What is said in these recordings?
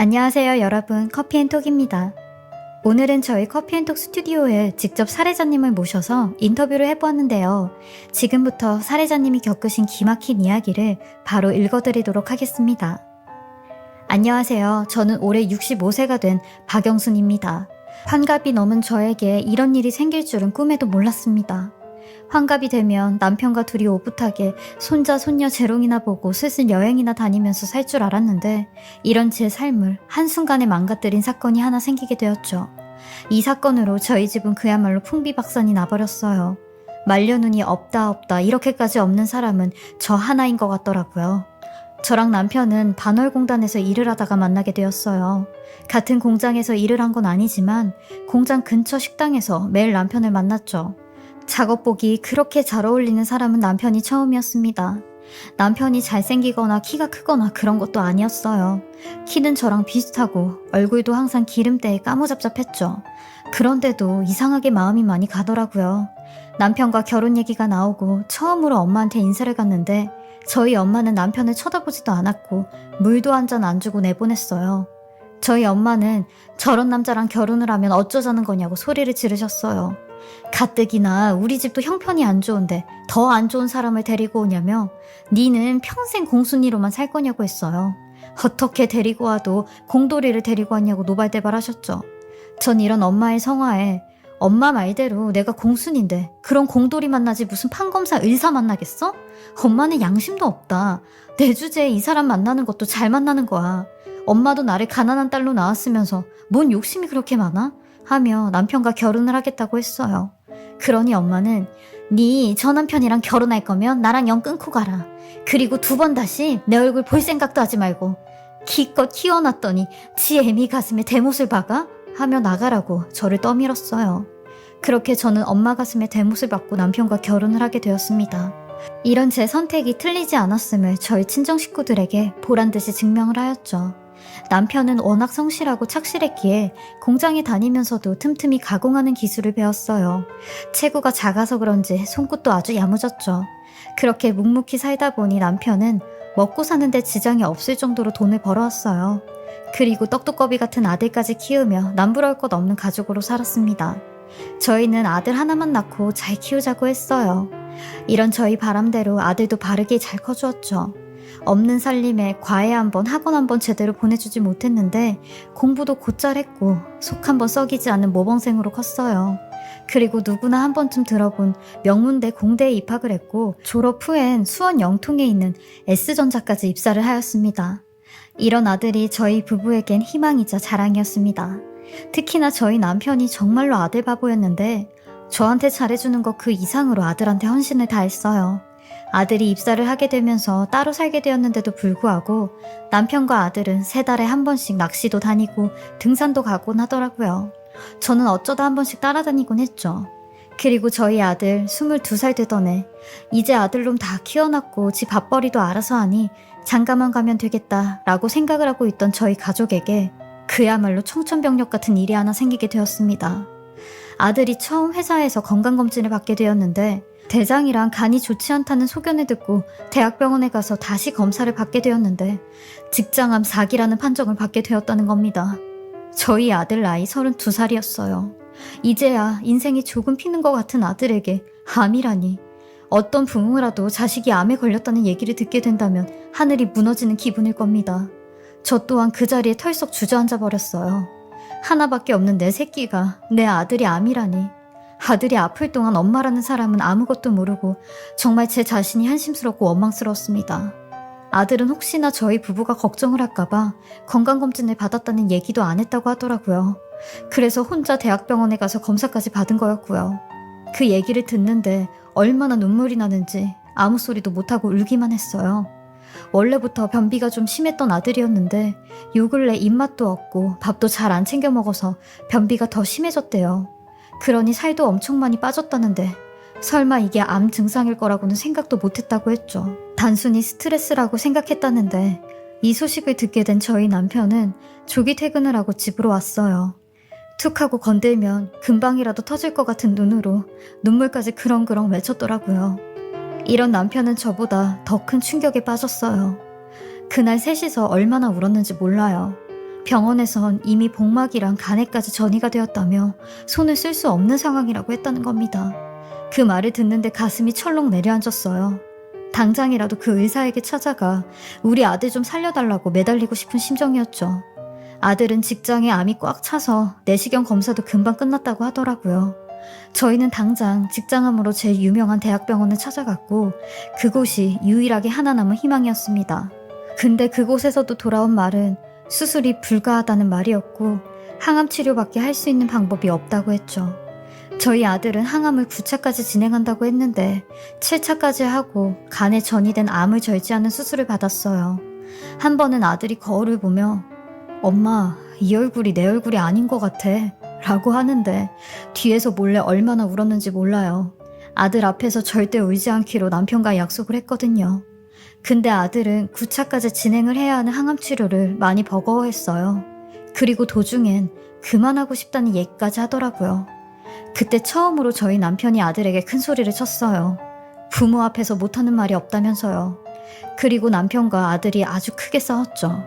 안녕하세요, 여러분. 커피앤톡입니다. 오늘은 저희 커피앤톡 스튜디오에 직접 사례자님을 모셔서 인터뷰를 해보았는데요. 지금부터 사례자님이 겪으신 기막힌 이야기를 바로 읽어드리도록 하겠습니다. 안녕하세요. 저는 올해 65세가 된 박영순입니다. 환갑이 넘은 저에게 이런 일이 생길 줄은 꿈에도 몰랐습니다. 환갑이 되면 남편과 둘이 오붓하게 손자 손녀 재롱이나 보고 슬슬 여행이나 다니면서 살 줄 알았는데 이런 제 삶을 한순간에 망가뜨린 사건이 하나 생기게 되었죠. 이 사건으로 저희 집은 그야말로 풍비박산이 나버렸어요. 말려눈이 없다 없다 이렇게까지 없는 사람은 저 하나인 것 같더라고요. 저랑 남편은 반월공단에서 일을 하다가 만나게 되었어요. 같은 공장에서 일을 한 건 아니지만 공장 근처 식당에서 매일 남편을 만났죠. 작업복이 그렇게 잘 어울리는 사람은 남편이 처음이었습니다. 남편이 잘생기거나 키가 크거나 그런 것도 아니었어요. 키는 저랑 비슷하고 얼굴도 항상 기름때에 까무잡잡했죠. 그런데도 이상하게 마음이 많이 가더라고요. 남편과 결혼 얘기가 나오고 처음으로 엄마한테 인사를 갔는데 저희 엄마는 남편을 쳐다보지도 않았고 물도 한 잔 안 주고 내보냈어요. 저희 엄마는 저런 남자랑 결혼을 하면 어쩌자는 거냐고 소리를 지르셨어요. 가뜩이나 우리 집도 형편이 안 좋은데 더 안 좋은 사람을 데리고 오냐며 니는 평생 공순이로만 살 거냐고 했어요. 어떻게 데리고 와도 공돌이를 데리고 왔냐고 노발대발 하셨죠. 전 이런 엄마의 성화에 엄마 말대로 내가 공순인데 그런 공돌이 만나지 무슨 판검사 의사 만나겠어? 엄마는 양심도 없다. 내 주제에 이 사람 만나는 것도 잘 만나는 거야. 엄마도 나를 가난한 딸로 낳았으면서 뭔 욕심이 그렇게 많아? 하며 남편과 결혼을 하겠다고 했어요. 그러니 엄마는 네 저 남편이랑 결혼할 거면 나랑 영 끊고 가라. 그리고 두 번 다시 내 얼굴 볼 생각도 하지 말고 기껏 키워놨더니 지 애미 가슴에 대못을 박아? 하며 나가라고 저를 떠밀었어요. 그렇게 저는 엄마 가슴에 대못을 박고 남편과 결혼을 하게 되었습니다. 이런 제 선택이 틀리지 않았음을 저희 친정 식구들에게 보란 듯이 증명을 하였죠. 남편은 워낙 성실하고 착실했기에 공장에 다니면서도 틈틈이 가공하는 기술을 배웠어요. 체구가 작아서 그런지 손끝도 아주 야무졌죠. 그렇게 묵묵히 살다 보니 남편은 먹고 사는데 지장이 없을 정도로 돈을 벌어왔어요. 그리고 떡두꺼비 같은 아들까지 키우며 남부러울 것 없는 가족으로 살았습니다. 저희는 아들 하나만 낳고 잘 키우자고 했어요. 이런 저희 바람대로 아들도 바르게 잘 커주었죠. 없는 살림에 과외 한 번, 학원 한 번 제대로 보내주지 못했는데 공부도 곧잘 했고 속 한 번 썩이지 않는 모범생으로 컸어요. 그리고 누구나 한 번쯤 들어본 명문대 공대에 입학을 했고 졸업 후엔 수원 영통에 있는 S전자까지 입사를 하였습니다. 이런 아들이 저희 부부에겐 희망이자 자랑이었습니다. 특히나 저희 남편이 정말로 아들 바보였는데 저한테 잘해주는 것 그 이상으로 아들한테 헌신을 다했어요. 아들이 입사를 하게 되면서 따로 살게 되었는데도 불구하고 남편과 아들은 세 달에 한 번씩 낚시도 다니고 등산도 가곤 하더라고요. 저는 어쩌다 한 번씩 따라다니곤 했죠. 그리고 저희 아들 22살 되던 해 이제 아들놈 다 키워놨고 지 밥벌이도 알아서 하니 장가만 가면 되겠다 라고 생각을 하고 있던 저희 가족에게 그야말로 청천벽력 같은 일이 하나 생기게 되었습니다. 아들이 처음 회사에서 건강검진을 받게 되었는데 대장이랑 간이 좋지 않다는 소견을 듣고 대학병원에 가서 다시 검사를 받게 되었는데 직장암 4기라는 판정을 받게 되었다는 겁니다. 저희 아들 나이 32살이었어요. 이제야 인생이 조금 피는 것 같은 아들에게 암이라니. 어떤 부모라도 자식이 암에 걸렸다는 얘기를 듣게 된다면 하늘이 무너지는 기분일 겁니다. 저 또한 그 자리에 털썩 주저앉아 버렸어요. 하나밖에 없는 내 새끼가 내 아들이 암이라니. 아들이 아플 동안 엄마라는 사람은 아무것도 모르고 정말 제 자신이 한심스럽고 원망스러웠습니다. 아들은 혹시나 저희 부부가 걱정을 할까봐 건강검진을 받았다는 얘기도 안 했다고 하더라고요. 그래서 혼자 대학병원에 가서 검사까지 받은 거였고요. 그 얘기를 듣는데 얼마나 눈물이 나는지 아무 소리도 못하고 울기만 했어요. 원래부터 변비가 좀 심했던 아들이었는데 요 근래 입맛도 없고 밥도 잘 안 챙겨 먹어서 변비가 더 심해졌대요. 그러니 살도 엄청 많이 빠졌다는데 설마 이게 암 증상일 거라고는 생각도 못했다고 했죠. 단순히 스트레스라고 생각했다는데 이 소식을 듣게 된 저희 남편은 조기 퇴근을 하고 집으로 왔어요. 툭 하고 건들면 금방이라도 터질 것 같은 눈으로 눈물까지 그렁그렁 맺혔더라고요. 이런 남편은 저보다 더 큰 충격에 빠졌어요. 그날 셋이서 얼마나 울었는지 몰라요. 병원에선 이미 복막이랑 간에까지 전이가 되었다며 손을 쓸 수 없는 상황이라고 했다는 겁니다. 그 말을 듣는데 가슴이 철렁 내려앉았어요. 당장이라도 그 의사에게 찾아가 우리 아들 좀 살려달라고 매달리고 싶은 심정이었죠. 아들은 직장에 암이 꽉 차서 내시경 검사도 금방 끝났다고 하더라고요. 저희는 당장 직장암으로 제일 유명한 대학병원을 찾아갔고 그곳이 유일하게 하나 남은 희망이었습니다. 근데 그곳에서도 돌아온 말은 수술이 불가하다는 말이었고 항암 치료밖에 할 수 있는 방법이 없다고 했죠. 저희 아들은 항암을 9차까지 진행한다고 했는데 7차까지 하고 간에 전이 된 암을 절제하는 수술을 받았어요. 한 번은 아들이 거울을 보며 엄마, 이 얼굴이 내 얼굴이 아닌 것 같아. 라고 하는데 뒤에서 몰래 얼마나 울었는지 몰라요. 아들 앞에서 절대 울지 않기로 남편과 약속을 했거든요. 근데 아들은 9차까지 진행을 해야 하는 항암 치료를 많이 버거워했어요. 그리고 도중엔 그만하고 싶다는 얘기까지 하더라고요. 그때 처음으로 저희 남편이 아들에게 큰 소리를 쳤어요. 부모 앞에서 못하는 말이 없다면서요. 그리고 남편과 아들이 아주 크게 싸웠죠.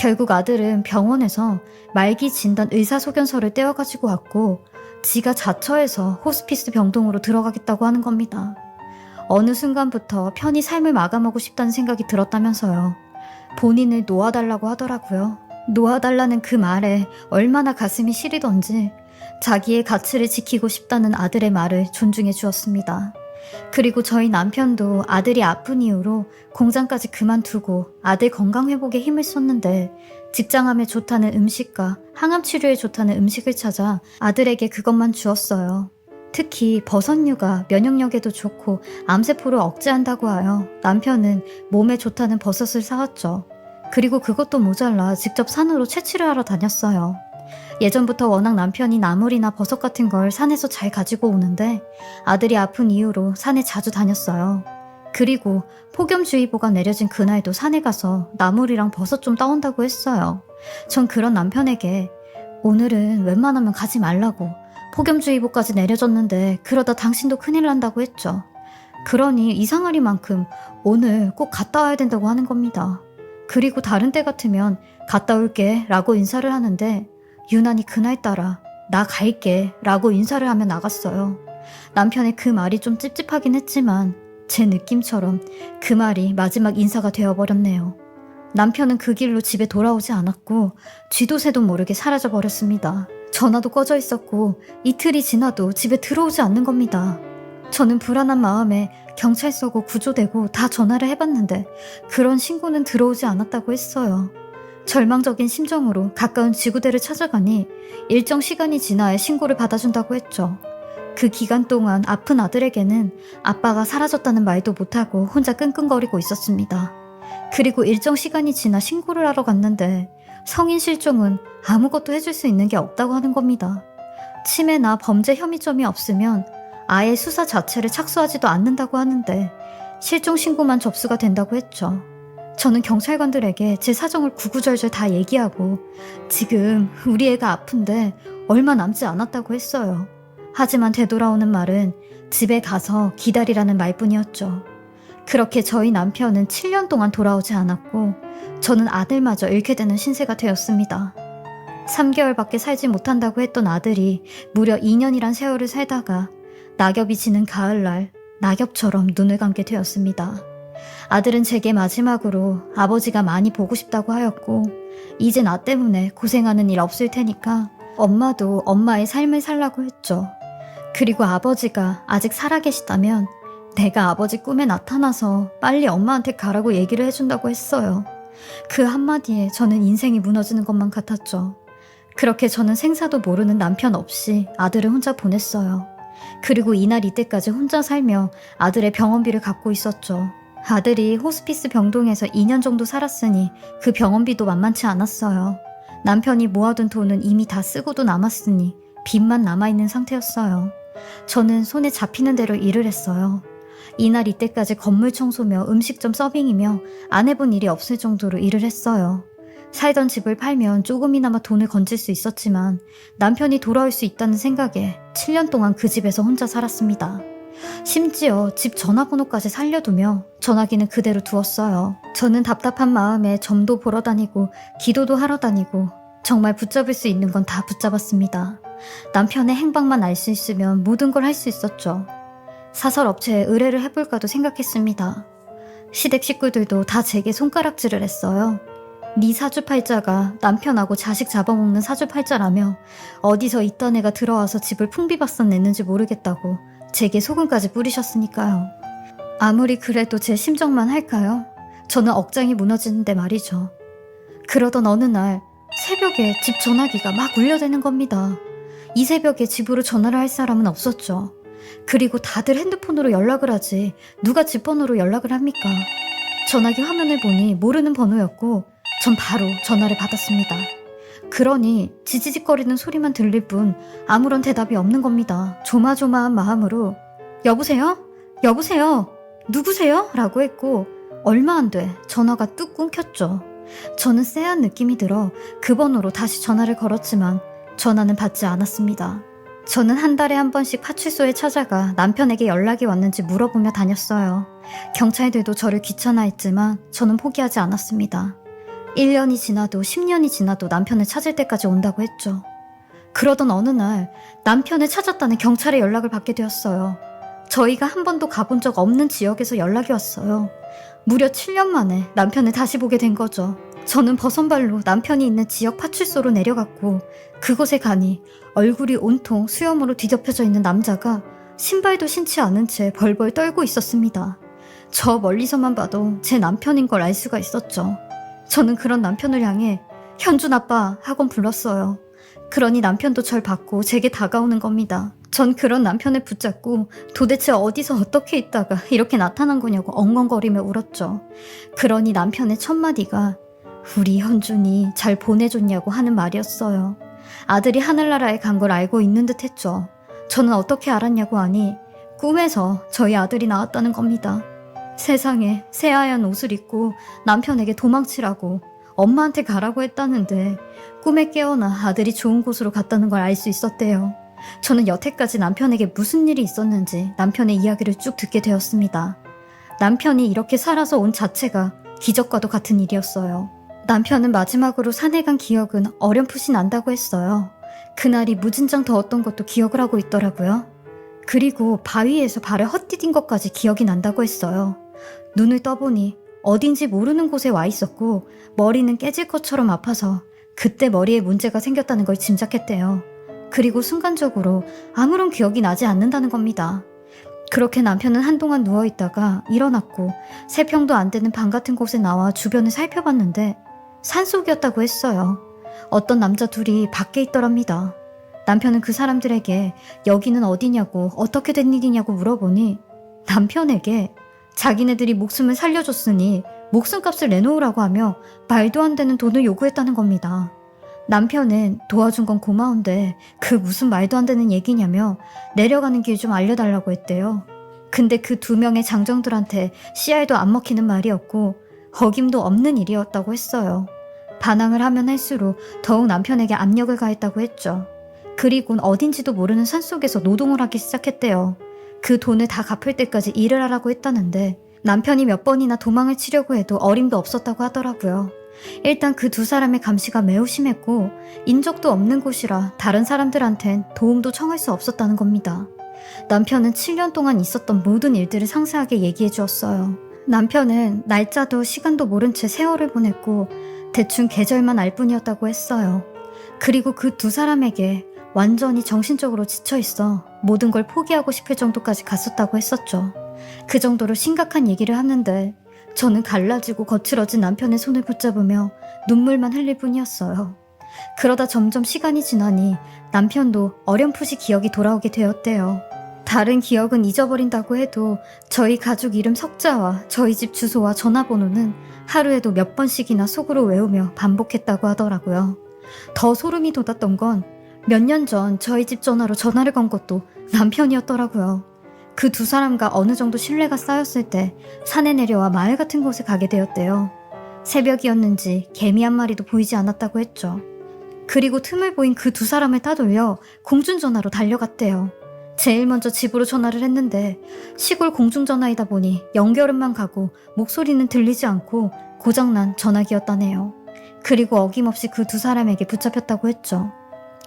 결국 아들은 병원에서 말기 진단 의사소견서를 떼어가지고 왔고 지가 자처해서 호스피스 병동으로 들어가겠다고 하는 겁니다. 어느 순간부터 편히 삶을 마감하고 싶다는 생각이 들었다면서요. 본인을 놓아달라고 하더라고요. 놓아달라는 그 말에 얼마나 가슴이 시리던지 자기의 가치를 지키고 싶다는 아들의 말을 존중해 주었습니다. 그리고 저희 남편도 아들이 아픈 이유로 공장까지 그만두고 아들 건강 회복에 힘을 썼는데 직장암에 좋다는 음식과 항암 치료에 좋다는 음식을 찾아 아들에게 그것만 주었어요. 특히 버섯류가 면역력에도 좋고 암세포를 억제한다고 하여 남편은 몸에 좋다는 버섯을 사왔죠. 그리고 그것도 모자라 직접 산으로 채취를 하러 다녔어요. 예전부터 워낙 남편이 나물이나 버섯 같은 걸 산에서 잘 가지고 오는데 아들이 아픈 이유로 산에 자주 다녔어요. 그리고 폭염주의보가 내려진 그날도 산에 가서 나물이랑 버섯 좀 따온다고 했어요. 전 그런 남편에게 오늘은 웬만하면 가지 말라고 폭염주의보까지 내려졌는데 그러다 당신도 큰일 난다고 했죠. 그러니 이상하리만큼 오늘 꼭 갔다 와야 된다고 하는 겁니다. 그리고 다른 때 같으면 갔다 올게 라고 인사를 하는데 유난히 그날 따라 나 갈게 라고 인사를 하며 나갔어요. 남편의 그 말이 좀 찝찝하긴 했지만 제 느낌처럼 그 말이 마지막 인사가 되어버렸네요. 남편은 그 길로 집에 돌아오지 않았고 쥐도 새도 모르게 사라져 버렸습니다. 전화도 꺼져 있었고 이틀이 지나도 집에 들어오지 않는 겁니다. 저는 불안한 마음에 경찰서고 구조되고 다 전화를 해봤는데 그런 신고는 들어오지 않았다고 했어요. 절망적인 심정으로 가까운 지구대를 찾아가니 일정 시간이 지나야 신고를 받아준다고 했죠. 그 기간 동안 아픈 아들에게는 아빠가 사라졌다는 말도 못하고 혼자 끙끙거리고 있었습니다. 그리고 일정 시간이 지나 신고를 하러 갔는데 성인 실종은 아무것도 해줄 수 있는 게 없다고 하는 겁니다. 치매나 범죄 혐의점이 없으면 아예 수사 자체를 착수하지도 않는다고 하는데 실종 신고만 접수가 된다고 했죠. 저는 경찰관들에게 제 사정을 구구절절 다 얘기하고 지금 우리 애가 아픈데 얼마 남지 않았다고 했어요. 하지만 되돌아오는 말은 집에 가서 기다리라는 말뿐이었죠. 그렇게 저희 남편은 7년 동안 돌아오지 않았고 저는 아들마저 잃게 되는 신세가 되었습니다. 3개월밖에 살지 못한다고 했던 아들이 무려 2년이란 세월을 살다가 낙엽이 지는 가을날 낙엽처럼 눈을 감게 되었습니다. 아들은 제게 마지막으로 아버지가 많이 보고 싶다고 하였고, 이제 나 때문에 고생하는 일 없을 테니까 엄마도 엄마의 삶을 살라고 했죠. 그리고 아버지가 아직 살아계시다면 내가 아버지 꿈에 나타나서 빨리 엄마한테 가라고 얘기를 해준다고 했어요. 그 한마디에 저는 인생이 무너지는 것만 같았죠. 그렇게 저는 생사도 모르는 남편 없이 아들을 혼자 보냈어요. 그리고 이날 이때까지 혼자 살며 아들의 병원비를 갚고 있었죠. 아들이 호스피스 병동에서 2년 정도 살았으니 그 병원비도 만만치 않았어요. 남편이 모아둔 돈은 이미 다 쓰고도 남았으니 빚만 남아있는 상태였어요. 저는 손에 잡히는 대로 일을 했어요. 이날 이때까지 건물 청소며 음식점 서빙이며 안 해본 일이 없을 정도로 일을 했어요. 살던 집을 팔면 조금이나마 돈을 건질 수 있었지만 남편이 돌아올 수 있다는 생각에 7년 동안 그 집에서 혼자 살았습니다. 심지어 집 전화번호까지 살려두며 전화기는 그대로 두었어요. 저는 답답한 마음에 점도 보러 다니고 기도도 하러 다니고 정말 붙잡을 수 있는 건 다 붙잡았습니다. 남편의 행방만 알 수 있으면 모든 걸 할 수 있었죠. 사설 업체에 의뢰를 해볼까도 생각했습니다. 시댁 식구들도 다 제게 손가락질을 했어요. 네 사주팔자가 남편하고 자식 잡아먹는 사주팔자라며 어디서 이딴 애가 들어와서 집을 풍비박산 냈는지 모르겠다고 제게 소금까지 뿌리셨으니까요. 아무리 그래도 제 심정만 할까요? 저는 억장이 무너지는데 말이죠. 그러던 어느 날 새벽에 집 전화기가 막 울려대는 겁니다. 이 새벽에 집으로 전화를 할 사람은 없었죠. 그리고 다들 핸드폰으로 연락을 하지 누가 집 번호로 연락을 합니까? 전화기 화면을 보니 모르는 번호였고 전 바로 전화를 받았습니다. 그러니 지지직거리는 소리만 들릴 뿐 아무런 대답이 없는 겁니다. 조마조마한 마음으로 여보세요? 여보세요? 누구세요? 라고 했고 얼마 안 돼 전화가 뚝 끊겼죠. 저는 쎄한 느낌이 들어 그 번호로 다시 전화를 걸었지만 전화는 받지 않았습니다. 저는 한 달에 한 번씩 파출소에 찾아가 남편에게 연락이 왔는지 물어보며 다녔어요. 경찰들도 저를 귀찮아했지만 저는 포기하지 않았습니다. 1년이 지나도 10년이 지나도 남편을 찾을 때까지 온다고 했죠. 그러던 어느 날 남편을 찾았다는 경찰의 연락을 받게 되었어요. 저희가 한 번도 가본 적 없는 지역에서 연락이 왔어요. 무려 7년 만에 남편을 다시 보게 된 거죠. 저는 버선발로 남편이 있는 지역 파출소로 내려갔고 그곳에 가니 얼굴이 온통 수염으로 뒤덮여져 있는 남자가 신발도 신지 않은 채 벌벌 떨고 있었습니다. 저 멀리서만 봐도 제 남편인 걸 알 수가 있었죠. 저는 그런 남편을 향해 현준 아빠 하곤 불렀어요. 그러니 남편도 절 받고 제게 다가오는 겁니다. 전 그런 남편을 붙잡고 도대체 어디서 어떻게 있다가 이렇게 나타난 거냐고 엉엉거리며 울었죠. 그러니 남편의 첫 마디가 우리 현준이 잘 보내줬냐고 하는 말이었어요. 아들이 하늘나라에 간 걸 알고 있는 듯 했죠. 저는 어떻게 알았냐고 하니 꿈에서 저희 아들이 나왔다는 겁니다. 세상에 새하얀 옷을 입고 남편에게 도망치라고 엄마한테 가라고 했다는데 꿈에 깨어나 아들이 좋은 곳으로 갔다는 걸 알 수 있었대요. 저는 여태까지 남편에게 무슨 일이 있었는지 남편의 이야기를 쭉 듣게 되었습니다. 남편이 이렇게 살아서 온 자체가 기적과도 같은 일이었어요. 남편은 마지막으로 산에 간 기억은 어렴풋이 난다고 했어요. 그날이 무진장 더웠던 것도 기억을 하고 있더라고요. 그리고 바위에서 발을 헛디딘 것까지 기억이 난다고 했어요. 눈을 떠보니 어딘지 모르는 곳에 와 있었고 머리는 깨질 것처럼 아파서 그때 머리에 문제가 생겼다는 걸 짐작했대요. 그리고 순간적으로 아무런 기억이 나지 않는다는 겁니다. 그렇게 남편은 한동안 누워있다가 일어났고 세 평도 안 되는 방 같은 곳에 나와 주변을 살펴봤는데 산속이었다고 했어요. 어떤 남자 둘이 밖에 있더랍니다. 남편은 그 사람들에게 여기는 어디냐고 어떻게 된 일이냐고 물어보니 남편에게 자기네들이 목숨을 살려줬으니 목숨값을 내놓으라고 하며 말도 안 되는 돈을 요구했다는 겁니다. 남편은 도와준 건 고마운데 그 무슨 말도 안 되는 얘기냐며 내려가는 길 좀 알려달라고 했대요. 근데 그 두 명의 장정들한테 씨알도 안 먹히는 말이었고 어김도 없는 일이었다고 했어요. 반항을 하면 할수록 더욱 남편에게 압력을 가했다고 했죠. 그리곤 어딘지도 모르는 산속에서 노동을 하기 시작했대요. 그 돈을 다 갚을 때까지 일을 하라고 했다는데 남편이 몇 번이나 도망을 치려고 해도 어림도 없었다고 하더라고요. 일단 그 두 사람의 감시가 매우 심했고 인적도 없는 곳이라 다른 사람들한텐 도움도 청할 수 없었다는 겁니다. 남편은 7년 동안 있었던 모든 일들을 상세하게 얘기해 주었어요. 남편은 날짜도 시간도 모른 채 세월을 보냈고 대충 계절만 알 뿐이었다고 했어요. 그리고 그 두 사람에게 완전히 정신적으로 지쳐 있어 모든 걸 포기하고 싶을 정도까지 갔었다고 했었죠. 그 정도로 심각한 얘기를 하는데 저는 갈라지고 거칠어진 남편의 손을 붙잡으며 눈물만 흘릴 뿐이었어요. 그러다 점점 시간이 지나니 남편도 어렴풋이 기억이 돌아오게 되었대요. 다른 기억은 잊어버린다고 해도 저희 가족 이름 석자와 저희 집 주소와 전화번호는 하루에도 몇 번씩이나 속으로 외우며 반복했다고 하더라고요. 더 소름이 돋았던 건 몇 년 전 저희 집 전화로 전화를 건 것도 남편이었더라고요. 그 두 사람과 어느 정도 신뢰가 쌓였을 때 산에 내려와 마을 같은 곳에 가게 되었대요. 새벽이었는지 개미 한 마리도 보이지 않았다고 했죠. 그리고 틈을 보인 그 두 사람을 따돌려 공중전화로 달려갔대요. 제일 먼저 집으로 전화를 했는데 시골 공중전화이다 보니 연결음만 가고 목소리는 들리지 않고 고장난 전화기였다네요. 그리고 어김없이 그 두 사람에게 붙잡혔다고 했죠.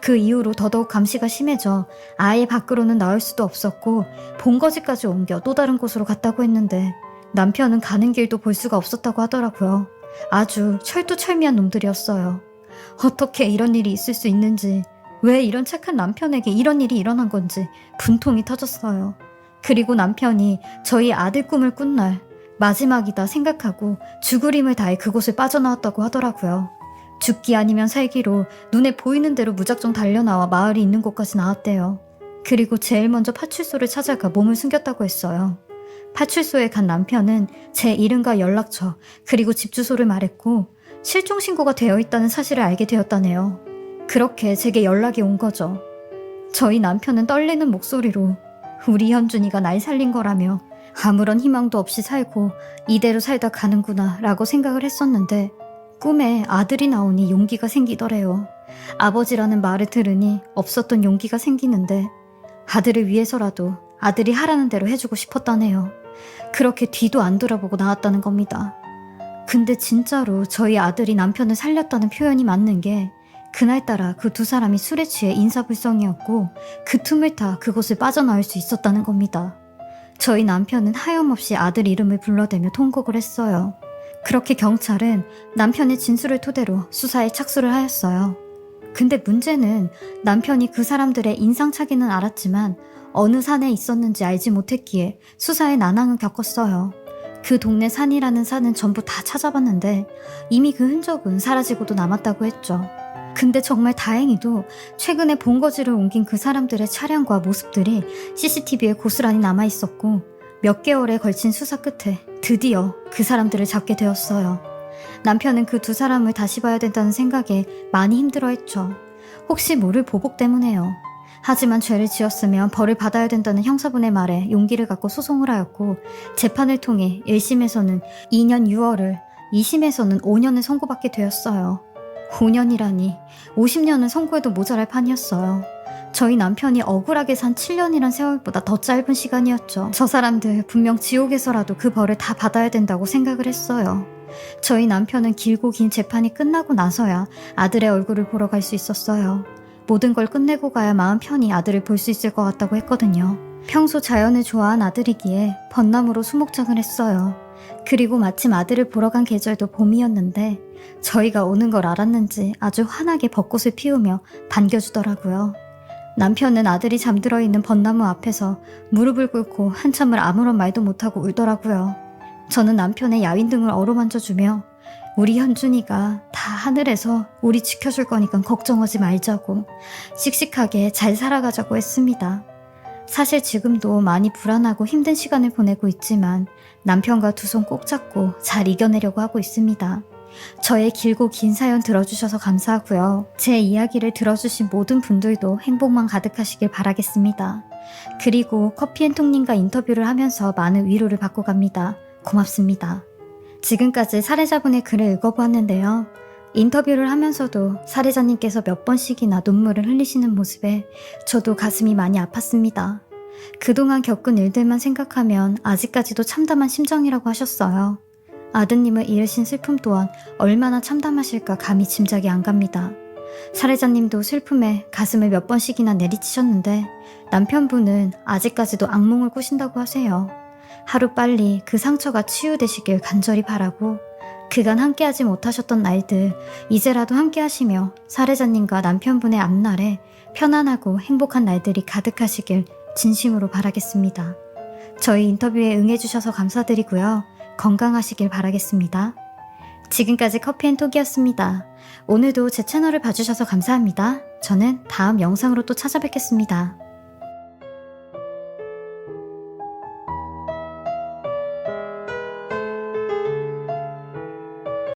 그 이후로 더더욱 감시가 심해져 아예 밖으로는 나올 수도 없었고 본거지까지 옮겨 또 다른 곳으로 갔다고 했는데 남편은 가는 길도 볼 수가 없었다고 하더라고요. 아주 철두철미한 놈들이었어요. 어떻게 이런 일이 있을 수 있는지, 왜 이런 착한 남편에게 이런 일이 일어난 건지 분통이 터졌어요. 그리고 남편이 저희 아들 꿈을 꾼 날, 마지막이다 생각하고 죽을 힘을 다해 그곳을 빠져나왔다고 하더라고요. 죽기 아니면 살기로 눈에 보이는 대로 무작정 달려나와 마을이 있는 곳까지 나왔대요. 그리고 제일 먼저 파출소를 찾아가 몸을 숨겼다고 했어요. 파출소에 간 남편은 제 이름과 연락처, 그리고 집 주소를 말했고, 실종 신고가 되어 있다는 사실을 알게 되었다네요. 그렇게 제게 연락이 온 거죠. 저희 남편은 떨리는 목소리로 우리 현준이가 날 살린 거라며 아무런 희망도 없이 살고 이대로 살다 가는구나 라고 생각을 했었는데 꿈에 아들이 나오니 용기가 생기더래요. 아버지라는 말을 들으니 없었던 용기가 생기는데 아들을 위해서라도 아들이 하라는 대로 해주고 싶었다네요. 그렇게 뒤도 안 돌아보고 나왔다는 겁니다. 근데 진짜로 저희 아들이 남편을 살렸다는 표현이 맞는 게 그날따라 그 두 사람이 술에 취해 인사불성이었고 그 틈을 타 그곳을 빠져나올 수 있었다는 겁니다. 저희 남편은 하염없이 아들 이름을 불러대며 통곡을 했어요. 그렇게 경찰은 남편의 진술을 토대로 수사에 착수를 하였어요. 근데 문제는 남편이 그 사람들의 인상착의는 알았지만 어느 산에 있었는지 알지 못했기에 수사에 난항을 겪었어요. 그 동네 산이라는 산은 전부 다 찾아봤는데 이미 그 흔적은 사라지고도 남았다고 했죠. 근데 정말 다행히도 최근에 본거지를 옮긴 그 사람들의 차량과 모습들이 CCTV에 고스란히 남아 있었고 몇 개월에 걸친 수사 끝에 드디어 그 사람들을 잡게 되었어요. 남편은 그 두 사람을 다시 봐야 된다는 생각에 많이 힘들어 했죠. 혹시 모를 보복 때문에요. 하지만 죄를 지었으면 벌을 받아야 된다는 형사분의 말에 용기를 갖고 소송을 하였고 재판을 통해 1심에서는 2년 6월을 2심에서는 5년을 선고받게 되었어요. 5년이라니 50년은 선고해도 모자랄 판이었어요. 저희 남편이 억울하게 산 7년이란 세월보다 더 짧은 시간이었죠. 저 사람들 분명 지옥에서라도 그 벌을 다 받아야 된다고 생각을 했어요. 저희 남편은 길고 긴 재판이 끝나고 나서야 아들의 얼굴을 보러 갈 수 있었어요. 모든 걸 끝내고 가야 마음 편히 아들을 볼 수 있을 것 같다고 했거든요. 평소 자연을 좋아한 아들이기에 벚나무로 수목장을 했어요. 그리고 마침 아들을 보러 간 계절도 봄이었는데 저희가 오는 걸 알았는지 아주 환하게 벚꽃을 피우며 반겨주더라고요. 남편은 아들이 잠들어 있는 벚나무 앞에서 무릎을 꿇고 한참을 아무런 말도 못하고 울더라고요. 저는 남편의 야윈등을 어루만져주며 우리 현준이가 다 하늘에서 우리 지켜줄 거니까 걱정하지 말자고 씩씩하게 잘 살아가자고 했습니다. 사실 지금도 많이 불안하고 힘든 시간을 보내고 있지만 남편과 두 손 꼭 잡고 잘 이겨내려고 하고 있습니다. 저의 길고 긴 사연 들어주셔서 감사하고요. 제 이야기를 들어주신 모든 분들도 행복만 가득하시길 바라겠습니다. 그리고 커피앤통님과 인터뷰를 하면서 많은 위로를 받고 갑니다. 고맙습니다. 지금까지 살해자분의 글을 읽어보았는데요. 인터뷰를 하면서도 살해자님께서 몇 번씩이나 눈물을 흘리시는 모습에 저도 가슴이 많이 아팠습니다. 그동안 겪은 일들만 생각하면 아직까지도 참담한 심정이라고 하셨어요. 아드님을 잃으신 슬픔 또한 얼마나 참담하실까 감히 짐작이 안 갑니다. 살해자님도 슬픔에 가슴을 몇 번씩이나 내리치셨는데 남편분은 아직까지도 악몽을 꾸신다고 하세요. 하루 빨리 그 상처가 치유되시길 간절히 바라고 그간 함께하지 못하셨던 날들 이제라도 함께하시며 살해자님과 남편분의 앞날에 편안하고 행복한 날들이 가득하시길 진심으로 바라겠습니다. 저희 인터뷰에 응해주셔서 감사드리고요. 건강하시길 바라겠습니다. 지금까지 커피앤톡이었습니다. 오늘도 제 채널을 봐주셔서 감사합니다. 저는 다음 영상으로 또 찾아뵙겠습니다.